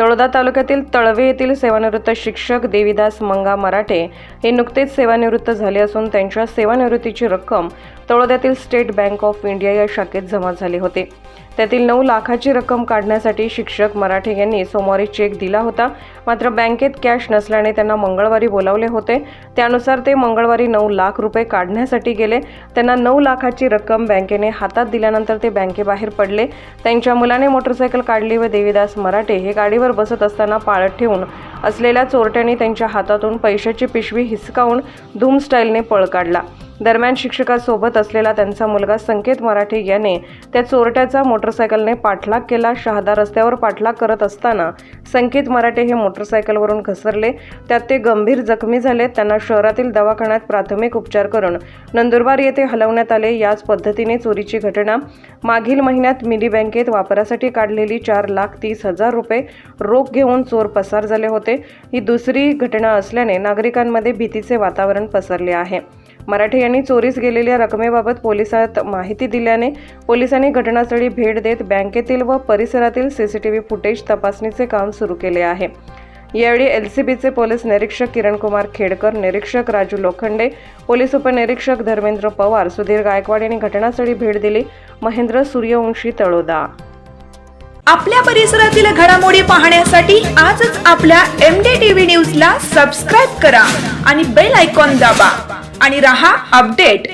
तळोदा तालुक्यातील तळवे येथील सेवानिवृत्त शिक्षक देवीदास मंगा मराठे हे नुकतेच सेवानिवृत्त झाले असून त्यांच्या सेवानिवृत्तीची रक्कम तळोद्यातील स्टेट बँक ऑफ इंडिया या शाखेत जमा झाली होते. त्यातील नऊ लाखाची रक्कम काढण्यासाठी शिक्षक मराठे यांनी सोमवारी चेक दिला होता. मात्र बँकेत कॅश नसल्याने त्यांना मंगळवारी बोलावले होते. त्यानुसार ते मंगळवारी नऊ लाख रुपये काढण्यासाठी गेले. त्यांना नऊ लाखाची रक्कम बँकेने हातात दिल्यानंतर ते बँकेबाहेर पडले. त्यांच्या मुलाने मोटरसायकल काढली व देवीदास मराठे हे गाडीवर बसत असताना पाळत ठेवून असलेल्या चोरट्यांनी त्यांच्या हातातून पैशाची पिशवी हिसकावून धूम स्टाईलने पळ काढला. दरम्यान शिक्षकासोबत असलेला त्यांचा मुलगा संकेत मराठे याने त्या चोरट्याचा मोटरसायकलने पाठलाग केला. शहादा रस्त्यावर पाठलाग करत असताना संकेत मराठे हे मोटरसायकलवरून घसरले. त्यात ते गंभीर जखमी झाले. त्यांना शहरातील दवाखान्यात प्राथमिक उपचार करून नंदुरबार येथे हलवण्यात आले. याच पद्धतीने चोरीची घटना मागील महिन्यात मिनी बँकेत वापरासाठी काढलेली चार लाख तीस हजार रुपये रोख घेऊन चोर पसार झाले होते. ही दुसरी घटना असल्याने नागरिकांमध्ये भीतीचे वातावरण पसरले आहे. मराठे यांनी चोरीस गेलेल्या रकमेबाबत पोलिसात माहिती दिल्याने पोलिसांनी घटनास्थळी भेट देत बँकेतील व परिसरातील सीसीटीव्ही फुटेज तपासणीचे काम सुरू केले आहे. यावेळी एल सी बीचे पोलीस निरीक्षक किरणकुमार खेडकर निरीक्षक राजू लोखंडे पोलीस उपनिरीक्षक धर्मेंद्र पवार सुधीर गायकवाड यांनी घटनास्थळी भेट दिली. महेंद्र सूर्यवंशी तळोदा. आपल्या परिसरातील घडामोडी पाहण्यासाठी आजच आपल्या एम डी टीव्ही न्यूज ला सबस्क्राईब करा आणि बेल आयकॉन दाबा. आणि रहा अपडेट.